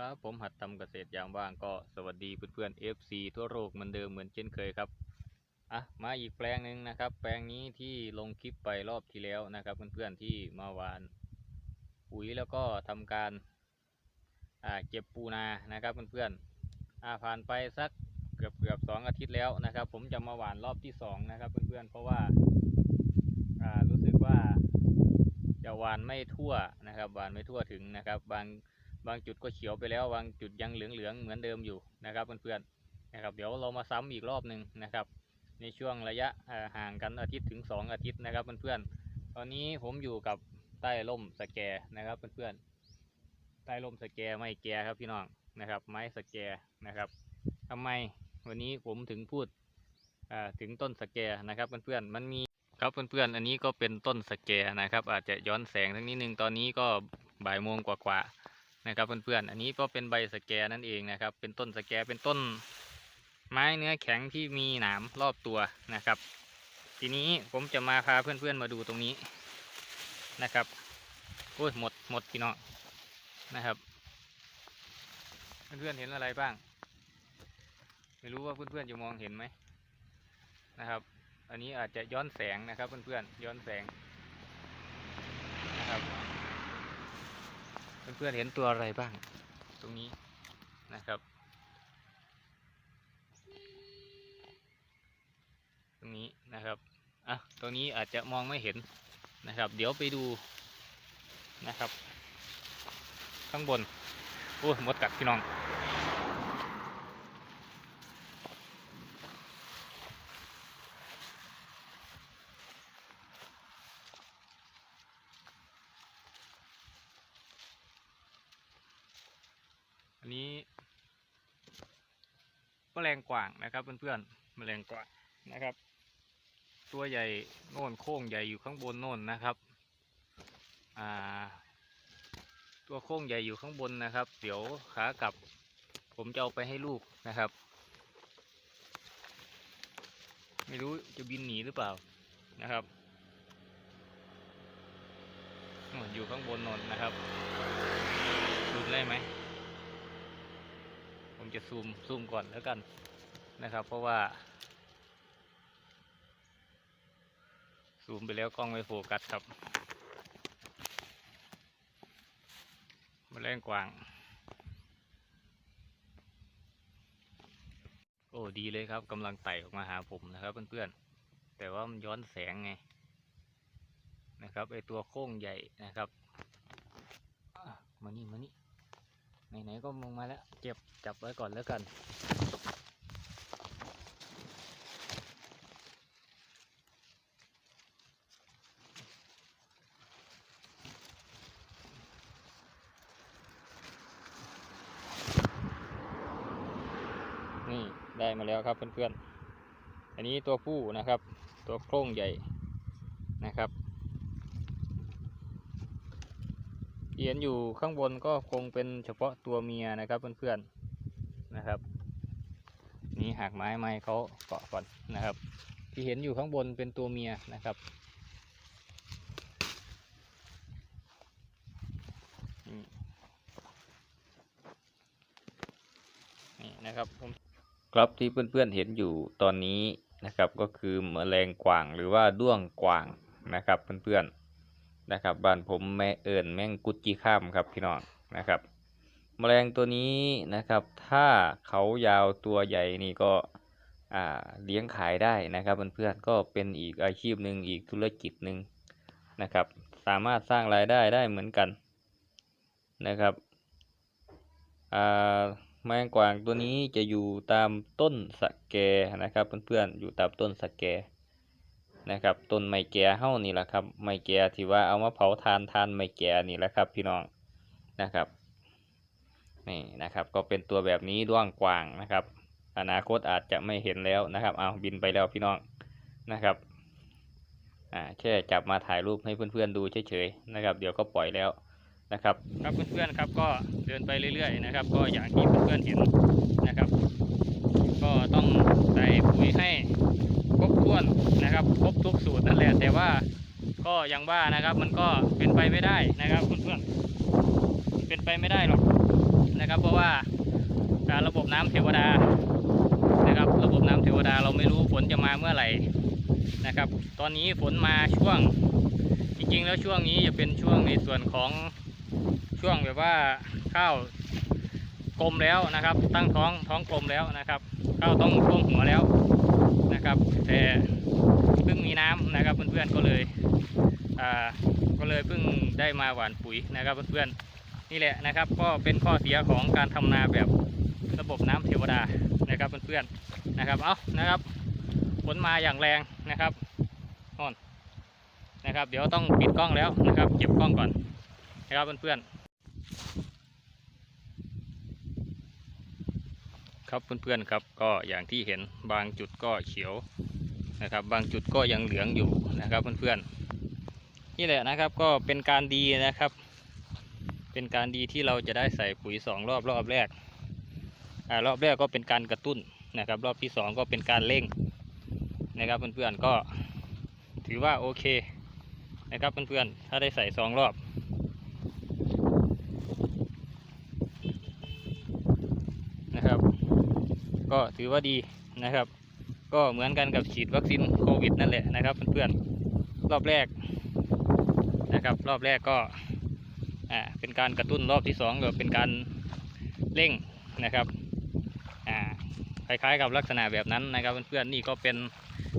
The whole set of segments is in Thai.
ครับผมหัดทำเกษตรยามว่างก็สวัสดีเพื่อนๆ FC ทั่วโลกเหมือนเดิมเหมือนเช่นเคยครับอะมาอีกแปลงหนึ่งนะครับ แปลงนี้ที่ลงคลิปไปรอบที่แล้วนะครับเพื่อนๆที่มาหวานปุ๋ยแล้วก็ทำการอ่าเก็บปูนานะครับเพื่อนๆอ่าผ่านไปสักเกือบเกือบสองอาทิตย์แล้วนะครับ ผมจะมาหวานรอบที่สองนะครับเพื่อนๆเพราะว่าอ่ารู้สึกว่าจะหวานไม่ทั่วนะครับหวานไม่ทั่วถึงนะครับ บาง บางจุดก็เขียวไปแล้วบางจุดยังเหลืองๆเหมือนเดิมอยู่นะครับเพื่อนๆนะครับ เดี๋ยวเรามาซ้ำอีกรอบหนึ่งนะครับ ในช่วงระยะห่างกันอาทิตย์ถึง 2 อาทิตย์นะครับเพื่อนๆตอนนี้ผมอยู่กับใต้ร่มสแกนะครับเพื่อนๆใต้ร่มสแกไม้แกครับพี่น้องนะครับ ไม้สแกนะครับทำไมวันนี้ผมถึงพูดถึงต้นสแกนะครับเพื่อนๆมันมีครับเพื่อนๆอันนี้ก็เป็นต้นสแกนะครับ อาจจะย้อนแสงทั้งนิดนึงตอนนี้ก็บ่ายโมงกว่าๆ นะครับเพื่อนๆ อันนี้ก็เป็นใบสแกนั่นเองนะครับ เป็นต้นสแกเป็นต้นไม้เนื้อแข็งที่มีหนามรอบตัวนะครับ ทีนี้ผมจะมาพาเพื่อนๆมาดูตรงนี้นะครับโอ้ยหมดหมดพี่น้องนะครับ เพื่อนๆเห็นอะไรบ้าง ไม่รู้ว่าเพื่อนๆจะมองเห็นไหมนะครับ อันนี้อาจจะย้อนแสงนะครับเพื่อนๆย้อนแสงนะครับ เพื่อนๆเห็นตัวอะไรบ้าง ตรงนี้นะครับ ตรงนี้นะครับอะตรงนี้อาจจะมองไม่เห็นนะครับ เดี๋ยวไปดูนะครับ ข้างบนโอ้หมดกัดพี่น้อง นี้แมลงกว่างนะครับเพื่อนๆแมลงกว่างนะครับ ตัวใหญ่โน่นโค้งใหญ่อยู่ข้างบนโน่นนะครับอ่าตัวโค้งใหญ่อยู่ข้างบนนะครับ เดี๋ยวขากลับ ผมจะเอาไปให้ลูกนะครับ ไม่รู้จะบินหนีหรือเปล่านะครับอยู่ข้างบนนนนะครับดูได้ไหม ผมจะซูมซูมก่อนแล้วกันนะครับ เพราะว่า ซูมไปแล้วกล้องไม่โฟกัสครับมแมลงกวาง โอ้ดีเลยครับกำลังไต่ออกมาหาผมนะครับเพื่อนๆ แต่ว่ามันย้อนแสงไงนะครับไอตัวโค้งใหญ่นะครับมานี่มานี่ ไหนๆก็มองมาแล้ว เก็บจับไว้ก่อนแล้วกัน นี่ได้มาแล้วครับเพื่อนๆ อันนี้ตัวผู้นะครับ ตัวโครงใหญ่นะครับที่ เห็นอยู่ข้างบนก็คงเป็นเฉพาะตัวเมียนะครับเพื่อนๆนะครับ นี่หักไม้ไม้เขาเกาะก่อนนะครับ ที่เห็นอยู่ข้างบนเป็นตัวเมียนะครับนี่นี่นะครับผมครับที่เพื่อนๆเห็นอยู่ตอนนี้นะครับ ก็คือแมลงกวางหรือว่าด้วงกวางนะครับเพื่อนๆ นะครับบ้านผมแม่เอิญแมงกุดจีข้ามครับพี่น้องนะครับ แมลงตัวนี้นะครับ ถ้าเขายาวตัวใหญ่นี่ก็เลี้ยงขายได้นะครับเพื่อนๆก็เป็นอีกอาชีพหนึ่งอีกธุรกิจหนึ่งนะครับ สามารถสร้างรายได้ได้เหมือนกันนะครับแมงกวางตัวนี้จะอยู่ตามต้นสะแกนะครับเพื่อนๆอยู่ตามต้นสะแก นะครับต้นไม้แก่เฮ้านี่แหละครับไม้แก่ที่ว่าเอามาเผาทานทานไม้แก่นี่แหละครับ พี่น้องนะครับนี่นะครับก็เป็นตัวแบบนี้ด้วงกวางนะครับ อนาคตอาจจะไม่เห็นแล้วนะครับเอาบินไปแล้วพี่น้องนะครับอ่าแค่จับมาถ่ายรูปให้เพื่อนๆดูเฉยๆนะครับ เดี๋ยวก็ปล่อยแล้วนะครับครับเพื่อนๆครับก็เดินไปเรื่อยๆนะครับ ก็อย่างที่เพื่อนๆเห็นนะครับ ก็ต้องใส่ปุ๋ยให้ครบถ้วนนะครับครบทุกสูตรนั่นแหละแต่ว่าก็ยังว่านะครับมันก็เป็นไปไม่ได้นะครับเพื่อนๆเป็นไปไม่ได้หรอกนะครับ เพราะว่าการระบบน้ำเทวดานะครับ ระบบน้ำเทวดาเราไม่รู้ฝนจะมาเมื่อไหร่นะครับ ตอนนี้ฝนมาช่วงจริงๆ แล้วช่วงนี้จะเป็นช่วงในส่วนของช่วงแบบว่าข้าว กลมแล้วนะครับ ตั้งท้องท้องกลมแล้วนะครับข้าต้องท่วมหัวแล้วนะครับ แต่เพิ่งมีน้ำนะครับเพื่อนๆก็เลยอ่าก็เลยเพิ่งได้มาหว่านปุ๋ยนะครับเพื่อนๆนี่แหละนะครับ ก็เป็นข้อเสียของการทำนาแบบระบบน้ำเทวดานะครับเพื่อนๆนะครับเอานะครับฝนมาอย่างแรงนะครับนอนนะครับ เดี๋ยวต้องปิดกล้องแล้วนะครับ เก็บกล้องก่อนนะครับเพื่อนๆ ครับเพื่อนๆครับก็อย่างที่เห็นบางจุดก็เขียวนะครับ บางจุดก็ยังเหลืองอยู่นะครับเพื่อนๆนี่แหละนะครับก็เป็นการดีนะครับ เป็นการดีที่เราจะได้ใส่ปุ๋ยสองรอบรอบแรกอ่ารอบแรกก็เป็นการกระตุ้นนะครับ รอบที่สองก็เป็นการเร่งนะครับเพื่อนๆก็ถือว่าโอเคนะครับเพื่อนๆถ้าได้ใส่สองรอบ ก็ถือว่าดีนะครับ ก็เหมือนกันกับฉีดวัคซีนโควิดนั่นแหละนะครับเพื่อนๆรอบแรกนะครับรอบแรกก็อ่าเป็นการกระตุ้นรอบที่สองก็เป็นการเร่งนะครับอ่าคล้ายๆกับลักษณะแบบนั้นนะครับเพื่อนๆนี่ก็เป็น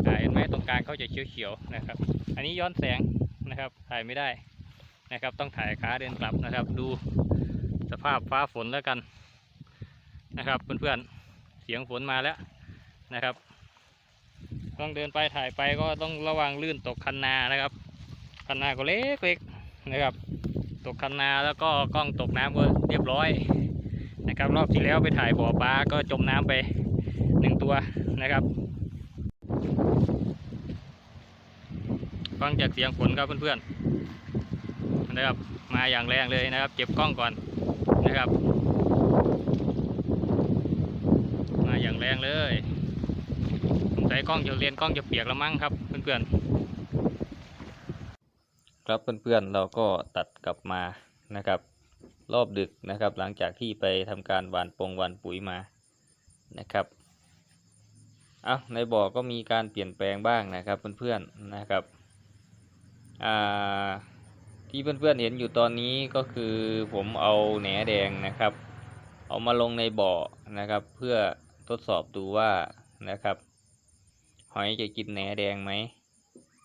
อ่าเห็นไหมตรงกลางเขาจะเขียวๆนะครับ อันนี้ย้อนแสงนะครับถ่ายไม่ได้นะครับ ต้องถ่ายขาเดินกลับนะครับ ดูสภาพฟ้าฝนแล้วกันนะครับเพื่อนๆ เสียงฝนมาแล้วนะครับ ต้องเดินไปถ่ายไปก็ต้องระวังลื่นตกคันนานะครับ คันนาก็เล็กเล็กๆนะครับ ตกคันนาแล้วก็กล้องตกน้ำก็เรียบร้อยนะครับ รอบที่แล้วไปถ่ายบ่อปลาก็จมน้ำไปหนึ่งตัวนะครับฟังจากเสียงฝนครับเพื่อนๆนะครับมาอย่างแรงเลยนะครับ เก็บกล้องก่อนนะครับ มาอย่าง แรงเลยใส่กล้องจะเรียนกล้องจะเปียกแล้วมั้งครับ เพื่อนๆ ครับเพื่อนๆเราก็ตัดกลับมานะครับ รอบดึกนะครับ หลังจากที่ไปทำการหว่านปงหว่านปุ๋ยมานะครับเอาในบ่อก็มีการเปลี่ยนแปลงบ้างนะครับเพื่อนๆนะครับอ่าที่เพื่อนๆเห็นอยู่ตอนนี้ก็คือผมเอาแหนแดงนะครับ เอามาลงในบ่อนะครับ เพื่อ ทดสอบดูว่านะครับ หอยจะกินแหนแดงไหม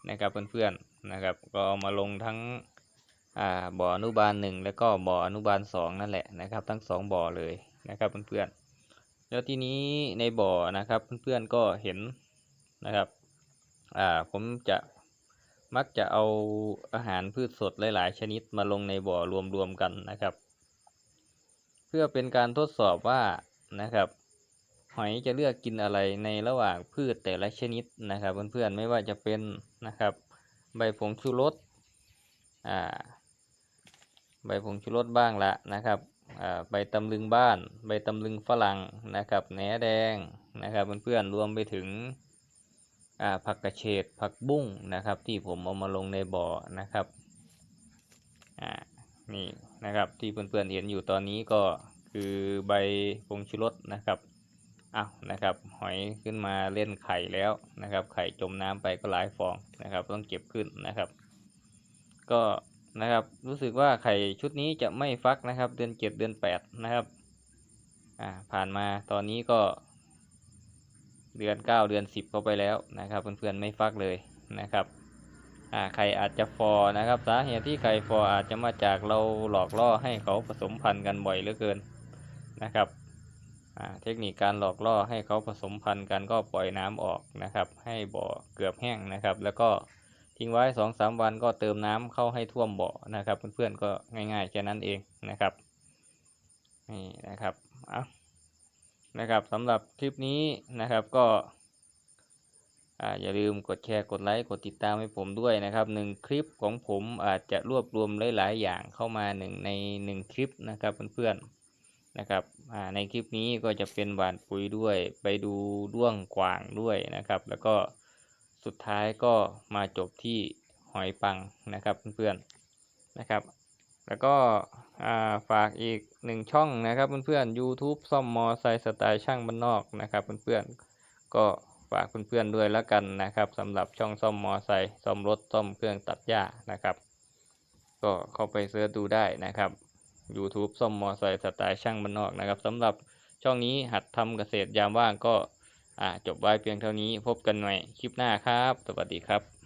นะครับเพื่อนๆนะครับ ก็เอามาลงทั้งบ่ออนุบาลหนึ่งแล้วก็บ่ออนุบาลสองนั่นแหละนะครับ ทั้งสองบ่อเลยนะครับเพื่อนๆแล้วทีนี้ในบ่อนะครับเพื่อนๆก็เห็นนะครับอ่าผมจะมักจะเอาอาหารพืชสดหลาย ๆ ชนิดมาลงในบ่อรวมๆกันนะครับ เพื่อเป็นการทดสอบว่านะครับ อยจะเลือกกินอะไรในระหว่างพืชแต่ละชนิดนะครับเพื่อนๆไม่ว่าจะเป็นนะครับใบผงชูรสอ่าใบผงชูรสบ้างละนะครับอ่าใบตำลึงบ้าน ใบตำลึงฝรั่งนะครับแหนแดงนะครับเพื่อนๆรวมไปถึงอ่าผักกระเฉดผักบุ้งนะครับ ที่ผมเอามาลงในบ่อนะครับอ่านี่นะครับที่เพื่อนๆเห็นอยู่ตอนนี้ก็คือใบผงชูรสนะครับ อ้าวนะครับ หอยขึ้นมาเล่นไข่แล้วนะครับ ไข่จมน้ำไปก็หลายฟองนะครับ ต้องเก็บขึ้นนะครับ ก็นะครับ รู้สึกว่าไข่ชุดนี้จะไม่ฟักนะครับ เดือนเจ็ดเดือนแปดนะครับ อ่า ผ่านมาตอนนี้ก็ เดือนเก้าเดือนสิบเข้าไปแล้วนะครับเพื่อนๆไม่ฟักเลยนะครับ อ่า ไข่อาจจะฟอนะครับ สาเหตุที่ไข่ฟออาจจะมาจากเราหลอกล่อให้เขาผสมพันธุ์กันบ่อยเหลือเกินนะครับ เทคนิคการหลอกล่อให้เขาผสมพันธุ์กันก็ปล่อยน้ำออกนะครับ ให้บ่อเกือบแห้งนะครับ แล้วก็ทิ้งไว้สองสามวันก็เติมน้ำเข้าให้ท่วมบ่อนะครับ เพื่อนๆก็ง่ายๆแค่นั้นเองนะครับนี่นะครับเอานะครับสำหรับคลิปนี้นะครับก็ออย่าลืมกดแชร์กดไลค์กดติดตามให้ผมด้วยนะครับหนึ่งคลิปของผมอาจจะรวบรวมหลายๆอย่างเข้ามาหนึ่งในหนึ่งคลิปนะครับเพื่อนๆ นะครับในคลิปนี้ก็จะเป็นหวานปุ๋ยด้วย ไปดูด้วงกวางด้วยนะครับ แล้วก็สุดท้ายก็มาจบที่หอยปังนะครับเพื่อนๆนะครับ แล้วก็ฝากอีกหนึ่งช่องนะครับเพื่อนๆ YouTube ซ่อมมอไซค์สไตล์ช่างบ้านนอกนะครับเพื่อนๆก็ฝากเพื่อนๆด้วยแล้วกันนะครับสำหรับช่องซ่อมมอไซค์ซ่อมรถซ่อมเครื่องตัดหญ้านะครับ ก็เข้าไปเสิร์ชดูได้นะครับ YouTube ซ่อมมอไซค์สไตล์ช่างบ้านนอกนะครับสำหรับช่องนี้หัดทำเกษตรยามว่างก็จบไว้เพียงเท่านี้พบกันใหม่คลิปหน้าครับ สวัสดีครับ